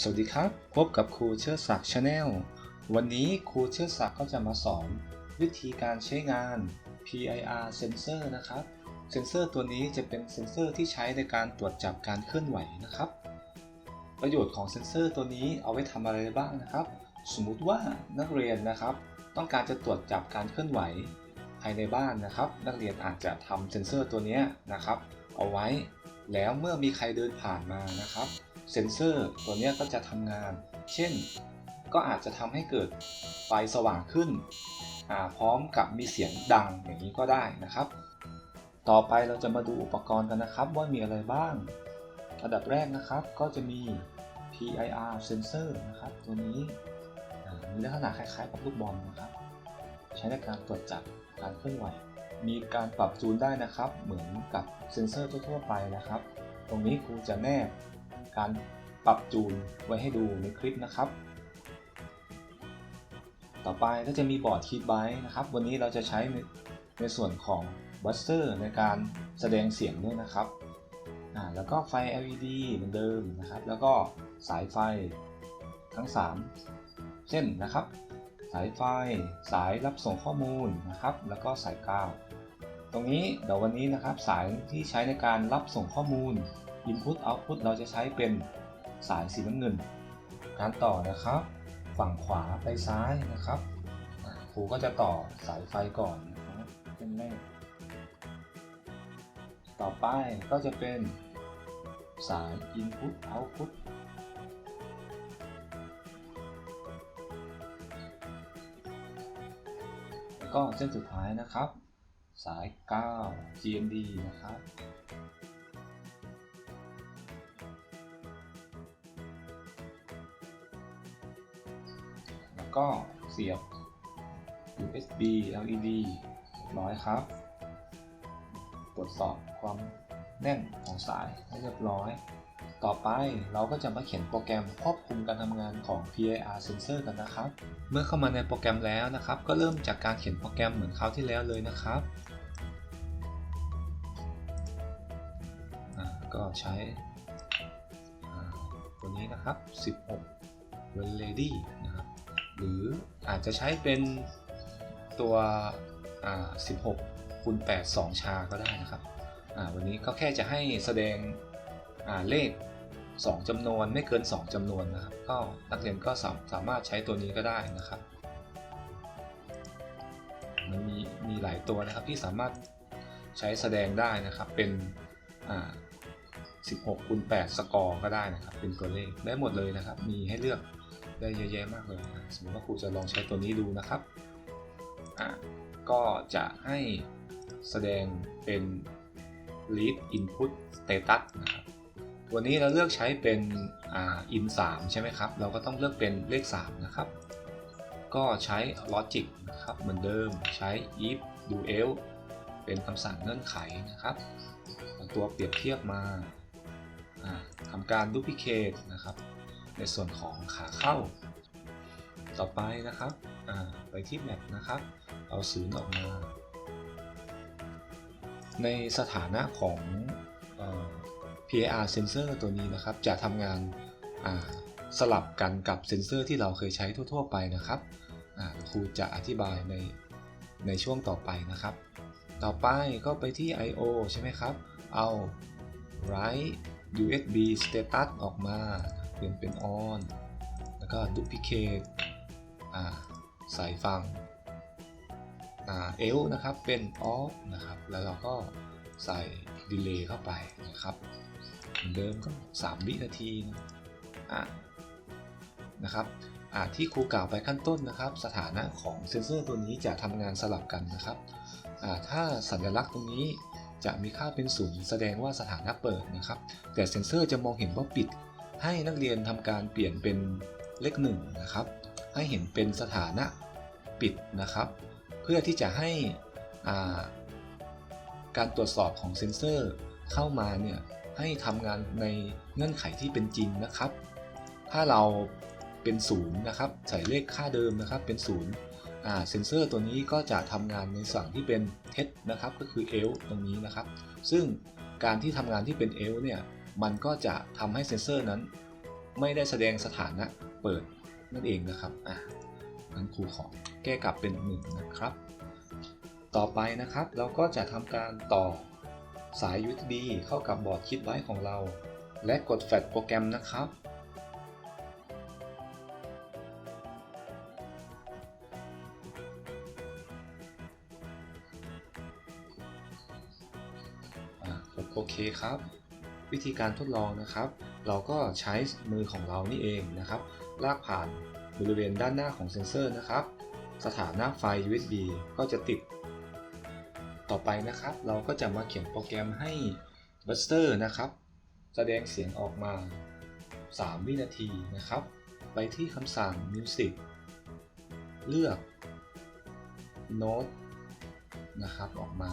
สวัสดีครับ พบกับครูเชิดศักดิ์ชาแนลวันนี้ครูเชิดศักดิ์ก็จะมาสอน วิธีการใช้งาน PIR sensor นะครับ เซนเซอร์ตัวนี้จะเป็นเซนเซอร์ที่ใช้ในการตรวจจับการเคลื่อนไหวนะครับ ประโยชน์ของเซนเซอร์ตัวนี้เอาไว้ทำอะไรบ้างนะครับ สมมุติว่านักเรียนนะครับ ต้องการจะตรวจจับการเคลื่อนไหวภายในบ้านนะครับ นักเรียนอาจจะทำเซนเซอร์ตัวนี้นะครับ เอาไว้แล้วเมื่อมีใครเดินผ่านมานะครับ เซนเซอร์ตัวนี้ก็จะทำงาน เช่น ก็อาจจะทำให้เกิดไฟสว่างขึ้นอ่าพร้อมกับมีเสียงดังอย่างนี้ก็ได้นะครับ ต่อไปเราจะมาดูอุปกรณ์กันนะครับว่ามีอะไรบ้าง อันดับแรกนะครับก็จะมี PIR sensor นะครับ ตัวนี้มีลักษณะคล้ายๆกับลูกบอลนะครับ ใช้ในการตรวจจับการเคลื่อนไหว มีการปรับจูนได้นะครับ เหมือนกับเซนเซอร์ทั่วๆไปนะครับ ตรงนี้ครูจะแนบ การปรับจูนไว้ให้ดูในคลิปนะครับ ต่อไปก็จะมีบอร์ดคีย์ไบต์นะครับ วันนี้เราจะใช้ในในส่วนของบัสเตอร์ในการแสดงเสียงด้วยนะครับอ่าแล้วก็ไฟ LED เหมือนเดิมนะครับ แล้วก็สายไฟทั้ง 3 เส้นนะครับ สายไฟสายรับส่งข้อมูลนะครับ แล้วก็สายกาว ตรงนี้เดี๋ยววันนี้นะครับสายที่ใช้ในการรับส่งข้อมูล Input Output เราจะใช้เป็นสายสีน้ำเงิน การต่อนะครับ ฝั่งขวาไปซ้ายนะครับครูก็จะต่อสายไฟก่อนนะครับเป็นแรกต่อไปก็จะเป็นสาย Input Output แล้วก็เส้นสุดท้ายนะครับ สาย 9 GND นะครับ ก็เสียบ USB LED ร้อยครับ ตรวจสอบความแน่นของสายให้เรียบร้อย ต่อไปเราก็จะมาเขียนโปรแกรมควบคุมการทำงานของ PIR sensor กันนะครับ เมื่อเข้ามาในโปรแกรมแล้วนะครับ ก็เริ่มจากการเขียนโปรแกรมเหมือนคราวที่แล้วเลยนะครับอ่าก็ใช้อ่าตัวนี้นะครับ 16 when ready นะครับ หรืออาจจะใช้เป็นตัว 16คูณ8 2 ชาก็ได้นะครับ วันนี้ก็แค่จะให้แสดงเลข 2จำนวนไม่เกิน 2จำนวนนะครับ ก็นักเรียนก็สาสามารถใช้ตัวนี้ก็ได้นะครับ มันมีมีหลายตัวนะครับที่สามารถใช้แสดงได้นะครับเป็น16คูณ8สกอร์ก็ได้นะครับ เป็นตัวเลขได้หมดเลยนะครับ มีให้เลือก ได้เยอะแยะมากเลยนะสมมติว่าครูจะลองใช้ตัวนี้ดูนะครับอะก็จะให้แสดงเป็น read input status นะครับตัวนี้เราเลือกใช้เป็นอ่า in 3 ใช่ไหมครับ เราก็ต้องเลือกเป็นเลข 3 นะครับ ก็ใช้ logic นะครับเหมือนเดิมใช้ if do else เป็นคำสั่งเงื่อนไขนะครับตัวเปรียบเทียบมาอ่าทำการ duplicate นะครับ ในส่วนของขาเข้า ต่อไปนะครับไปที่แมปนะครับ เอาศูนย์ออกมา ในสถานะของออ PIR sensor ตัวนี้นะครับ จะทำงานสลับกันกับเซนเซอร์ที่เราเคยใช้ทั่ว ๆ ไปนะครับครูจะอธิบายในในช่วงต่อไปนะครับ ต่อไปก็ไปที่ I/O ใช่ไหมครับ เอา write USB status ออกมา เปลี่ยนเป็น on แล้วก็ duplicate อ่าใส่ฝั่งอ่า L นะครับเป็น off นะครับ แล้วเราก็ใส่ delay เข้าไปนะครับเหมือนเดิมก็ 3 วินาทีนะะนะครับที่ครูกล่าวไปขั้นต้นนะครับ สถานะของเซนเซอร์ตัวนี้จะทำงานสลับกันนะครับ ถ้าสัญลักษณ์ตรงนี้จะมีค่าเป็นศูนย์แสดงว่าสถานะเปิดนะครับ แต่เซนเซอร์จะมองเห็นว่าปิด ให้นักเรียนทำการเปลี่ยนเป็นเลขหนึ่งนะครับ ให้เห็นเป็นสถานะปิดนะครับ เพื่อที่จะให้าการตรวจสอบของเซนเซอร์เข้ามาเนี่ยให้ทำงานในเงื่อนไขที่เป็นจริงนะครับ ถ้าเราเป็นศูนย์นะครับใส่เลขค่าเดิมนะครับเป็นศูนย์เซนเซอร์ตัวนี้ก็จะทำงานในฝั่งที่เป็นเท็จนะครับก็คือ L ตรงนี้นะครับ ซึ่งการที่ทำงานที่เป็น L เนี่ย มันก็จะทำให้เซนเซอร์นั้น ไม่ได้แสดงสถานะเปิดนั่นเองนะครับอะงั้นครูขอแก้กลับเป็นหนึ่งนะครับ ต่อไปนะครับเราก็จะทำการต่อสาย USB เข้ากับบอร์ดคิดไว้ของเรา และกดแฟลชโปรแกรมนะครับอ่ากดโอเคครับ วิธีการทดลองนะครับ เราก็ใช้มือของเรานี่เองนะครับ ลากผ่านบริเวณด้านหน้าของเซ็นเซอร์นะครับ สถานะไฟ USB ก็จะติด ต่อไปนะครับ เราก็จะมาเขียนโปรแกรมให้ Buster นะครับ แสดงเสียงออกมา 3 วินาทีนะครับ ไปที่คำสั่ง Music เลือก Note นะครับออกมา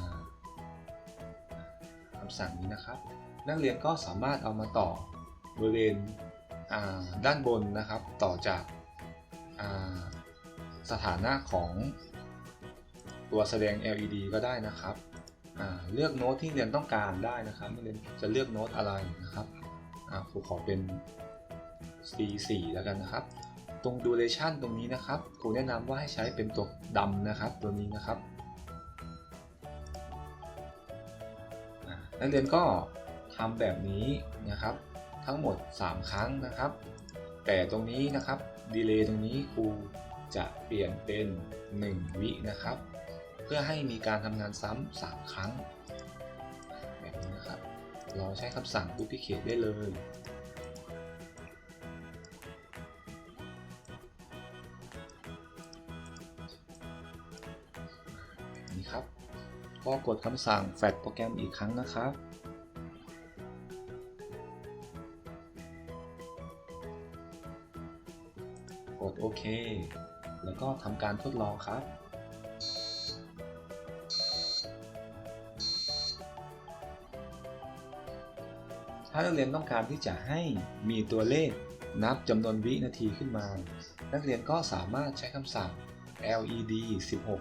คำสั่งนี้นะครับ นักเรียนก็สามารถเอามาต่อบริเวณด้านบนนะครับต่อจากาสถานะของตัวแสดง LED ก็ได้นะครับ เลือกโน้ตที่เรียนต้องการได้นะครับนักเรียนจะเลือกโน้ตอะไรนะครับอ่าครูขอเป็น C4 แล้วกันนะครับ ตรง duration ตรงนี้นะครับครูแนะนำว่าให้ใช้เป็นตัวดำนะครับตัวนี้นะครับนักเรียนก็ ทำแบบนี้นะครับ ทั้งหมด 3 ครั้งนะครับ แต่ตรงนี้นะครับดีเลย์ตรงนี้ครูจะเปลี่ยนเป็น 1 วินะครับ เพื่อให้มีการทำงานซ้ำ3ครั้ง แบบนี้นะครับ เราใช้คำสั่ง duplicate ได้เลยนี้ครับ ก็กดคำสั่ง Flash โปรแกรมอีกครั้งนะครับ โอเค แล้วก็ทำการทดลองครับ ถ้านักเรียนต้องการที่จะให้มีตัวเลขนับจำนวนวินาทีขึ้นมา นักเรียนก็สามารถใช้คำสั่ง LED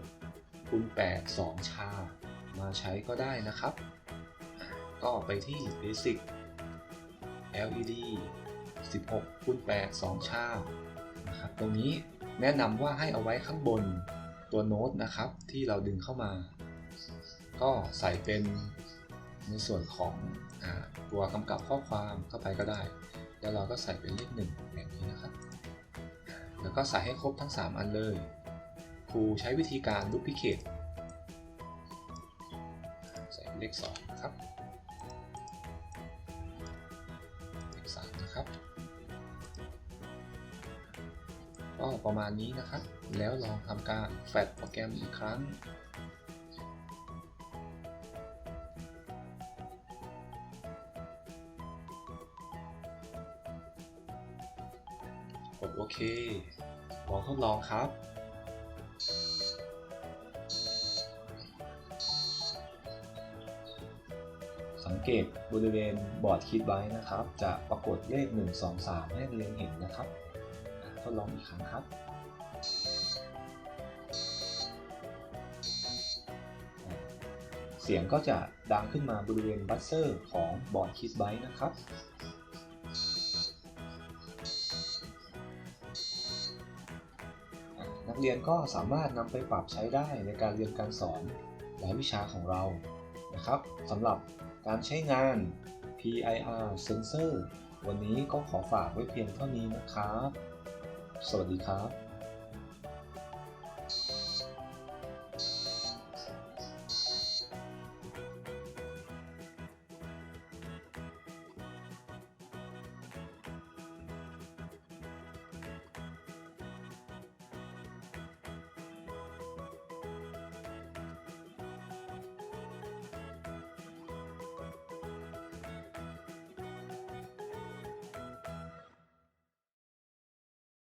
16คูณ8 2 ชา มาใช้ก็ได้นะครับ ก็ไปที่ Basic LED 16คูณ8 2 ชา นะครับตรงนี้แนะนำว่าให้เอาไว้ข้างบนตัวโน้ตนะครับที่เราดึงเข้ามา ก็ใส่เป็นในส่วนของอตัวกำกับข้อความเข้าไปก็ได้ แล้วเราก็ใส่เป็นเลขหนึ่งแบบนี้นะครับ แล้วก็ใส่ให้ครบทั้ง 3 อันเลย ครูใช้วิธีการดูพิเคตใส่เลข2นะครับ็ประมาณนี้นะครับ แล้วลองทำการแฟลชโปรแกรมอีกครั้งกดโอเคลองทดลองครับสังเกตบริเวณบอร์ดคิดไว้นะครับ จะปรากฏเลข 1 2 3 ให้เรียนเห็นนะครับ ทดลองอีกครั้งครับ เสียงก็จะดังขึ้นมาบริเวณบัสเซอร์ของบอร์ดคิดไว้นะครับนักเรียนก็สามารถนำไปปรับใช้ได้ในการเรียนการสอนหลายวิชาของเรานะครับสำหรับการใช้งาน PIR Sensor วันนี้ก็ขอฝากไว้เพียงเท่านี้นะครับ สวัสดีครับ